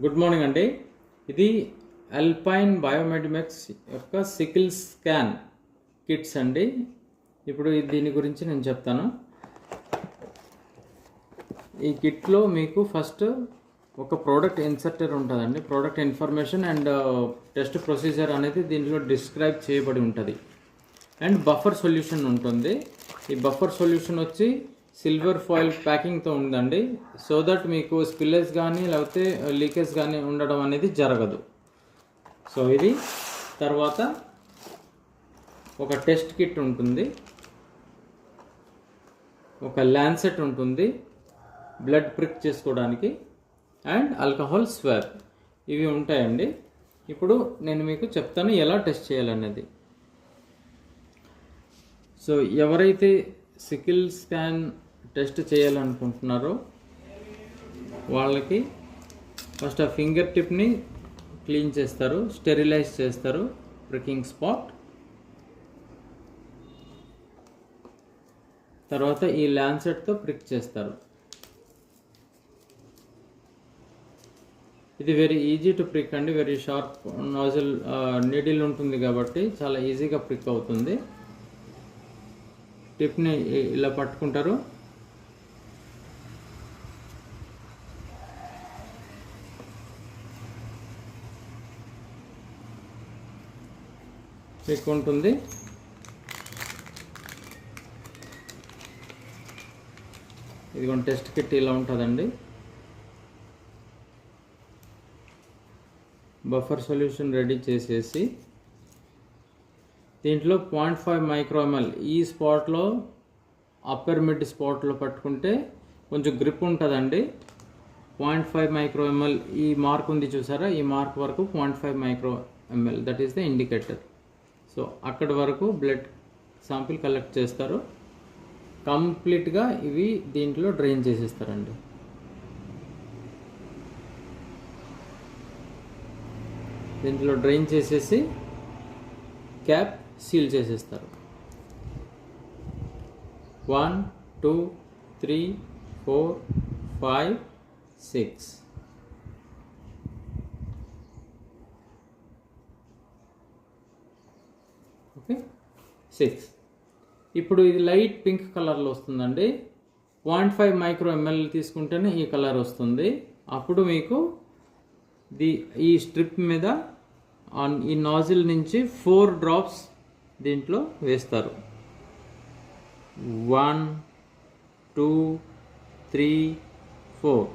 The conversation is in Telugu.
గుడ్ మార్నింగ్ అండి. ఇది అల్పైన్ బయోమెడిమెక్స్ యొక్క సికిల్ స్కాన్ కిట్స్ అండి. ఇప్పుడు దీని గురించి నేను చెప్తాను. ఈ కిట్లో మీకు ఫస్ట్ ఒక ప్రోడక్ట్ ఇన్సర్టర్ ఉంటుందండి. Product information and test procedure అనేది దీంట్లో డిస్క్రైబ్ చేయబడి ఉంటుంది. అండ్ బఫర్ సొల్యూషన్ ఉంటుంది. ఈ బఫర్ సొల్యూషన్ వచ్చి సిల్వర్ ఫాయిల్ ప్యాకింగ్తో ఉందండి. సో దట్ మీకు స్పిల్లెస్ కానీ లేకపోతే లీకేజ్ కానీ ఉండడం అనేది జరగదు. సో ఇది తర్వాత ఒక టెస్ట్ కిట్ ఉంటుంది. ఒక ల్యాన్సెట్ ఉంటుంది. బ్లడ్ ప్రిక్ చేసుకోవడానికి. And alcohol swab. ఇవి ఉంటాయండి. ఇప్పుడు నేను మీకు చెప్తాను ఎలా టెస్ట్ చేయాలనేది. సో ఎవరైతే సికిల్ స్కాన్ టెస్ట్ చేయాలనుకుంటున్నారో వాళ్ళకి ఫస్ట్ ఆ ఫింగర్ టిప్ని క్లీన్ చేస్తారు స్టెరిలైజ్ చేస్తారు ప్రికింగ్ స్పాట్. తర్వాత ఈ ల్యాన్సెట్తో ప్రిక్ చేస్తారు. ఇది వెరీ ఈజీ టు ప్రిక్ అండి వెరీ షార్ప్ నాజిల్ నీడిల్ ఉంటుంది కాబట్టి చాలా ఈజీగా ప్రిక్ అవుతుంది. టిప్ని ఇలా పట్టుకుంటారు. ప్రిక్ ఉంటుంది. ఇదిగోండి టెస్ట్ కిట్ ఇలా ఉంటుందండి. బఫర్ సొల్యూషన్ రెడీ చేసేసి దీంట్లో పాయింట్ ఫైవ్ మైక్రోఎంఎల్ ఈ స్పాట్లో అప్పర్ మిడ్ స్పాట్లో పట్టుకుంటే కొంచెం గ్రిప్ ఉంటుందండి. పాయింట్ ఫైవ్ మైక్రో ఎంఎల్ ఈ మార్క్ ఉంది చూసారా? ఈ మార్క్ వరకు point five micro ML that is the indicator so అక్కడి వరకు బ్లడ్ శాంపిల్ కలెక్ట్ చేస్తారు. కంప్లీట్గా ఇవి దీంట్లో డ్రైన్ చేసేస్తారండి. దీంట్లో డ్రైన్ చేసేసి క్యాప్ సీల్ చేసేస్తారు. One two three four five six. Okay? Six. ఇప్పుడు ఇది లైట్ పింక్ కలర్లో వస్తుందండి. పాయింట్ ఫైవ్ మైక్రో ఎంఎల్ తీసుకుంటేనే ఈ కలర్ వస్తుంది. అప్పుడు మీకు ది ఈ స్ట్రిప్ మీద ఆన్ ఈ నాజిల్ నుంచి ఫోర్ డ్రాప్స్ దీంట్లో వేస్తారు. One two three four.